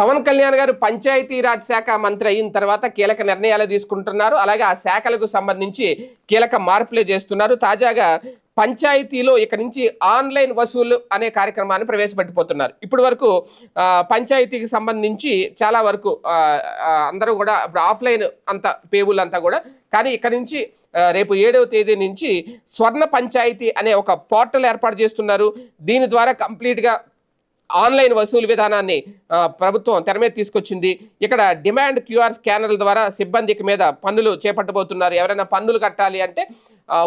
పవన్ కళ్యాణ్ గారు పంచాయతీరాజ్ శాఖ మంత్రి అయిన తర్వాత కీలక నిర్ణయాలు తీసుకుంటున్నారు. అలాగే ఆ శాఖలకు సంబంధించి కీలక మార్పులే చేస్తున్నారు. తాజాగా పంచాయతీలో ఇక నుంచి ఆన్లైన్ వసూలు అనే కార్యక్రమాన్ని ప్రవేశపెట్టిపోతున్నారు. ఇప్పటి వరకు పంచాయతీకి సంబంధించి చాలా వరకు అందరూ కూడా ఇప్పుడు ఆఫ్లైన్ అంత పేబుల్ అంతా కూడా కానీ ఇక్కడ నుంచి రేపు ఏడవ తేదీ నుంచి స్వర్ణ పంచాయతీ అనే ఒక పోర్టల్ ఏర్పాటు చేస్తున్నారు. దీని ద్వారా కంప్లీట్గా ఆన్లైన్ వసూలు విధానాన్ని ప్రభుత్వం తెర మీద తీసుకొచ్చింది. ఇక్కడ డిమాండ్ క్యూఆర్ స్కానర్ల ద్వారా సిబ్బందికి మీద పన్నులు చేపట్టబోతున్నారు. ఎవరైనా పన్నులు కట్టాలి అంటే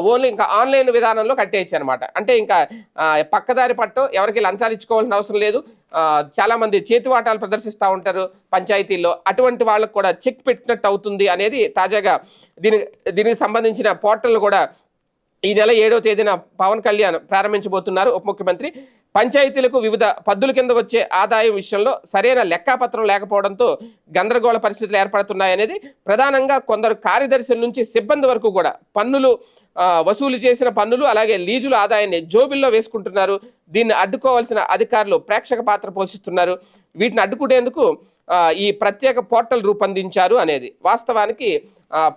ఓన్లీ ఇంకా ఆన్లైన్ విధానంలో కట్టేయచ్చు అనమాట అంటే ఇంకా పక్కదారి పట్టం ఎవరికి లంచాలు ఇచ్చుకోవాల్సిన అవసరం లేదు. చాలామంది చేతివాటాలు ప్రదర్శిస్తూ ఉంటారు పంచాయతీల్లో. అటువంటి వాళ్ళకు కూడా చెక్ పెట్టినట్టు అవుతుంది అనేది తాజాగా దీని దీనికి సంబంధించిన పోర్టల్ కూడా ఈ నెల ఏడవ తేదీన పవన్ కళ్యాణ్ ప్రారంభించబోతున్నారు. ఉప ముఖ్యమంత్రి పంచాయతీలకు వివిధ పద్దుల కింద వచ్చే ఆదాయం విషయంలో సరైన లెక్కాపత్రం లేకపోవడంతో గందరగోళ పరిస్థితులు ఏర్పడుతున్నాయనేది ప్రధానంగా కొందరు కార్యదర్శుల నుంచి సిబ్బంది వరకు కూడా పన్నులు వసూలు చేసిన పన్నులు అలాగే లీజుల ఆదాయాన్ని జోబిల్లో వేసుకుంటున్నారు. దీన్ని అడ్డుకోవాల్సిన అధికారులు ప్రేక్షక పాత్ర పోషిస్తున్నారు. వీటిని అడ్డుకునేందుకు ఈ ప్రత్యేక పోర్టల్ రూపొందించారు అనేది. వాస్తవానికి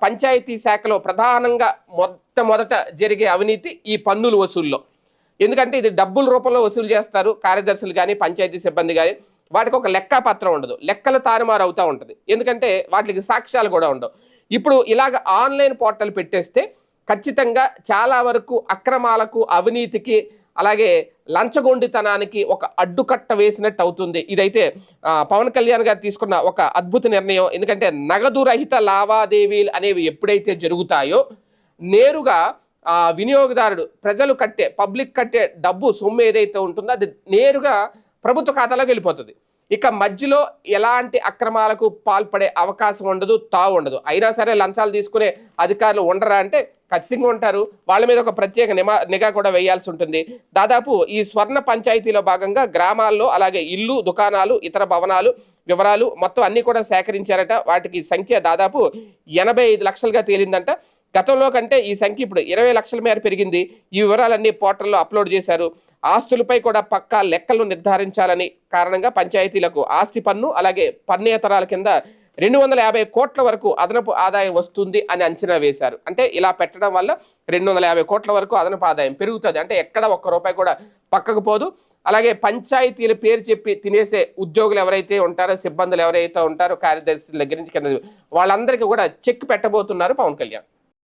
పంచాయతీ శాఖలో ప్రధానంగా మొట్టమొదట జరిగే అవినీతి ఈ పన్నుల వసూల్లో. ఎందుకంటే ఇది డబ్బుల రూపంలో వసూలు చేస్తారు కార్యదర్శులు కానీ పంచాయతీ సిబ్బంది కానీ వాటికి ఒక లెక్క పత్రం ఉండదు. లెక్కలు తారుమారు అవుతూ ఉంటుంది. ఎందుకంటే వాటికి సాక్ష్యాలు కూడా ఉండవు. ఇప్పుడు ఇలాగ ఆన్లైన్ పోర్టల్ పెట్టేస్తే ఖచ్చితంగా చాలా వరకు అక్రమాలకు అవినీతికి అలాగే లంచగొండితనానికి ఒక అడ్డుకట్ట వేసినట్టు అవుతుంది. ఇదైతే పవన్ కళ్యాణ్ గారు తీసుకున్న ఒక అద్భుత నిర్ణయం. ఎందుకంటే నగదు రహిత లావాదేవీలు అనేవి ఎప్పుడైతే జరుగుతాయో నేరుగా వినియోగదారుడు ప్రజలు కట్టే పబ్లిక్ కట్టే డబ్బు సొమ్ము ఏదైతే ఉంటుందో అది నేరుగా ప్రభుత్వ ఖాతాలోకి వెళ్ళిపోతుంది. ఇక మధ్యలో ఎలాంటి అక్రమాలకు పాల్పడే అవకాశం ఉండదు తావు ఉండదు. అయినా సరే లంచాలు తీసుకునే అధికారులు ఉండరా అంటే ఖచ్చితంగా ఉంటారు. వాళ్ళ మీద ఒక ప్రత్యేక నిమా నిఘా కూడా వేయాల్సి ఉంటుంది. దాదాపు ఈ స్వర్ణ పంచాయతీలో భాగంగా గ్రామాల్లో అలాగే ఇల్లు దుకాణాలు ఇతర భవనాలు వివరాలు మొత్తం అన్నీ కూడా సేకరించారట. వాటికి సంఖ్య దాదాపు ఎనభై ఐదు లక్షలుగా తేలిందంట. గతంలో కంటే ఈ సంఖ్య ఇప్పుడు ఇరవై లక్షల మేర పెరిగింది. ఈ వివరాలన్నీ పోర్టల్లో అప్లోడ్ చేశారు. ఆస్తులపై కూడా పక్కా లెక్కలు నిర్ధారించాలని కారణంగా పంచాయతీలకు ఆస్తి పన్ను అలాగే పన్నేతరాల కింద రెండు వందల యాభై కోట్ల వరకు అదనపు ఆదాయం వస్తుంది అని అంచనా వేశారు. అంటే ఇలా పెట్టడం వల్ల రెండు వందల యాభై కోట్ల వరకు అదనపు ఆదాయం పెరుగుతుంది. అంటే ఎక్కడ ఒక్క రూపాయి కూడా పక్కకు పోదు. అలాగే పంచాయతీల పేరు చెప్పి తినేసే ఉద్యోగులు ఎవరైతే ఉంటారో సిబ్బందులు ఎవరైతే ఉంటారో కార్యదర్శుల దగ్గర నుంచి కింద వాళ్ళందరికీ కూడా చెక్ పెట్టబోతున్నారు పవన్ కళ్యాణ్.